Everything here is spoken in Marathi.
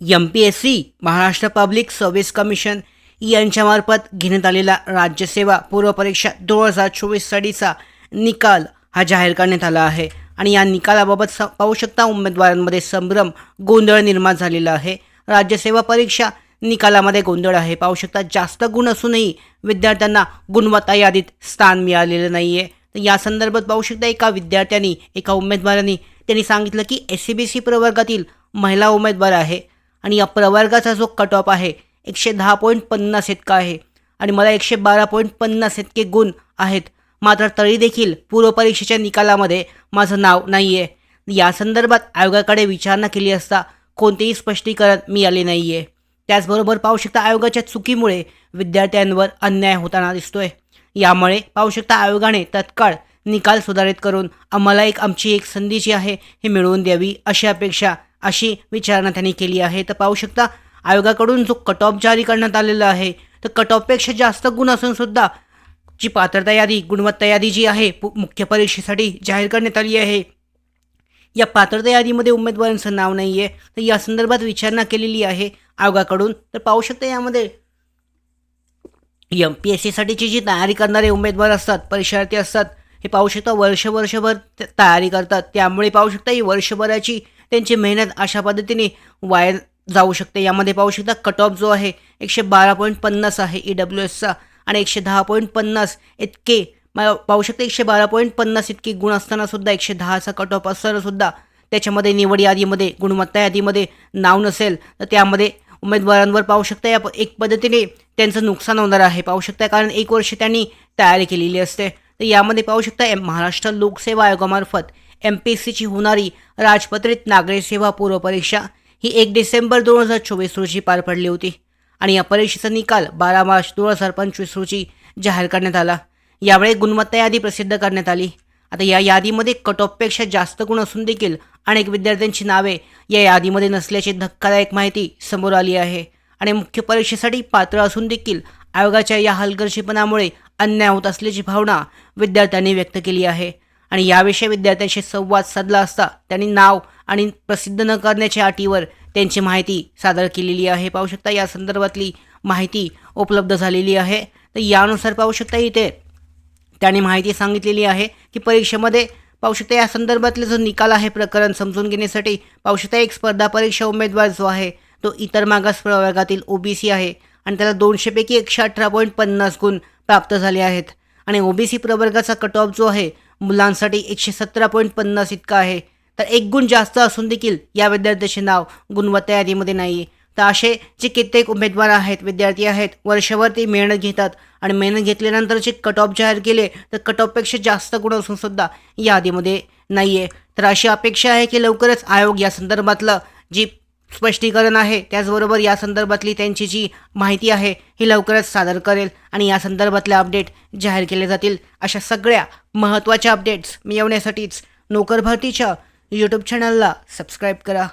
M P S C Maharashtra public service commission यांच्यामार्फत घेण्यात आलेला राज्यसेवा पूर्वपरीक्षा दोन हजार चोवीससाठीचा निकाल हा जाहीर करण्यात आला आहे. आणि या निकालाबाबत स पाहू शकता उमेदवारांमध्ये संभ्रम गोंधळ निर्माण झालेला आहे. राज्यसेवा परीक्षा निकालामध्ये गोंधळ आहे. पाहू शकता जास्त गुण असूनही विद्यार्थ्यांना गुणवत्ता यादीत स्थान मिळालेलं नाही आहे तर या संदर्भात पाहू शकता एका विद्यार्थ्यांनी एका उमेदवारांनी त्यांनी सांगितलं की एस सी बी सी प्रवर्गातील महिला उमेदवार आहे. आणि या प्रवर्गाचा जो कट ऑफ आहे एकशे दहा पॉईंट पन्नास इतका आहे. आणि मला एकशे बारा पॉईंट पन्नास इतके गुण आहेत. मात्र तरी देखील पूर्वपरीक्षेच्या निकालामध्ये माझं नाव नाही आहे या संदर्भात आयोगाकडे विचारणा केली असता कोणतेही स्पष्टीकरण मिळाले नाही आहे त्याचबरोबर पाहू शकता आयोगाच्या चुकीमुळे विद्यार्थ्यांवर अन्याय होताना दिसतोय. यामुळे पाहू शकता आयोगाने तत्काळ निकाल सुधारित करून आम्हाला एक आमची एक संधी जी आहे ही मिळवून द्यावी अशी अपेक्षा अशी विचारणा त्यांनी केली आहे. तर पाहू शकता आयोगाकडून जो कट ऑफ जारी करण्यात आलेला आहे तर कट ऑफपेक्षा जास्त गुण असून सुद्धा जी पात्रता यादी गुणवत्ता यादी जी आहे पु- मुख्य परीक्षेसाठी जाहीर करण्यात आली आहे. या पात्रता यादीमध्ये उमेदवारांचं नाव नाही आहे तर या संदर्भात विचारणा केलेली आहे आयोगाकडून. तर पाहू शकता यामध्ये एम पी एस सीसाठीची जी तयारी करणारे उमेदवार असतात परीक्षार्थी असतात हे पाहू शकता वर्ष वर्षभर तयारी करतात. त्यामुळे पाहू शकता ही वर्षभराची त्यांची मेहनत अशा पद्धतीने वाया जाऊ शकते. यामध्ये पाहू शकता कट ऑफ जो आहे एकशे बारा पॉईंट पन्नास आहे ई डब्ल्यू एसचा आणि एकशे दहा पॉईंट पन्नास इतके. पाहू शकता एकशे बारा पॉईंट पन्नास इतके गुण असतानासुद्धा एकशे दहाचा कट ऑफ असतानासुद्धा त्याच्यामध्ये निवड यादीमध्ये गुणवत्ता यादीमध्ये नाव नसेल तर त्यामध्ये उमेदवारांवर पाहू शकता या एक पद्धतीने त्यांचं नुकसान होणार आहे. पाहू शकता कारण एक वर्ष त्यांनी तयारी केलेली असते. तर यामध्ये पाहू शकता महाराष्ट्र लोकसेवा आयोगामार्फत एम पी एस सीची होणारी राजपत्रित नागरी सेवा पूर्व परीक्षा ही एक डिसेंबर दोन हजार चोवीस रोजी पार पडली होती. आणि या परीक्षेचा निकाल बारा मार्च दोन हजार पंचवीस रोजी जाहीर करण्यात आला. यावेळी गुणवत्ता यादी प्रसिद्ध करण्यात आली. आता या यादीमध्ये कट ऑफपेक्षा जास्त गुण असून देखील अनेक विद्यार्थ्यांची नावे या यादीमध्ये नसल्याची धक्कादायक माहिती समोर आली आहे. आणि मुख्य परीक्षेसाठी पात्र असून देखील आयोगाच्या या हलगर्जीपणामुळे अन्याय होत असल्याची भावना विद्यार्थ्यांनी व्यक्त केली आहे. आणि याविषयी विद्यार्थ्यांशी संवाद साधला असता त्यांनी नाव आणि प्रसिद्ध न करण्याच्या अटीवर त्यांची माहिती सादर केलेली आहे. पाहू शकता या संदर्भातली माहिती उपलब्ध झालेली आहे. तर यानुसार पाहू शकता इथे त्याने माहिती सांगितलेली आहे की परीक्षेमध्ये पाहू शकता या संदर्भातले जो निकाल आहे प्रकरण समजून घेण्यासाठी पाहू शकता एक स्पर्धा परीक्षा उमेदवार जो आहे तो इतर मागास प्रवर्गातील ओबीसी आहे आणि त्याला दोनशेपैकी एकशे अठरा पॉईंट पन्नास गुण प्राप्त झाले आहेत. आणि ओबीसी प्रवर्गाचा कट ऑफ जो आहे मुलांसाठी एकशे सतरा पॉईंट पन्नास इतका आहे. तर एक गुण जास्त असून देखील या विद्यार्थ्याचे नाव गुणवत्ता यादीमध्ये नाही आहे तर असे जे कित्येक उमेदवार आहेत विद्यार्थी आहेत वर्षभर ते मेहनत घेतात आणि मेहनत घेतल्यानंतर जे कट ऑफ जाहीर केले तर कट ऑफपेक्षा जास्त गुण असून सुद्धा यादीमध्ये नाही आहे तर अशी अपेक्षा आहे की लवकरच आयोग या संदर्भातलं जी स्पष्टीकरण आहे. त्याचबरोबर या संदर्भातली त्यांची जी माहिती आहे ही लवकरच सादर करेल आणि या संदर्भातले अपडेट जाहीर केले जातील. अशा सगळ्या महत्त्वाच्या अपडेट्स मिळवण्यासाठीच नोकर भरतीच्या यूट्यूब चॅनलला सबस्क्राईब करा.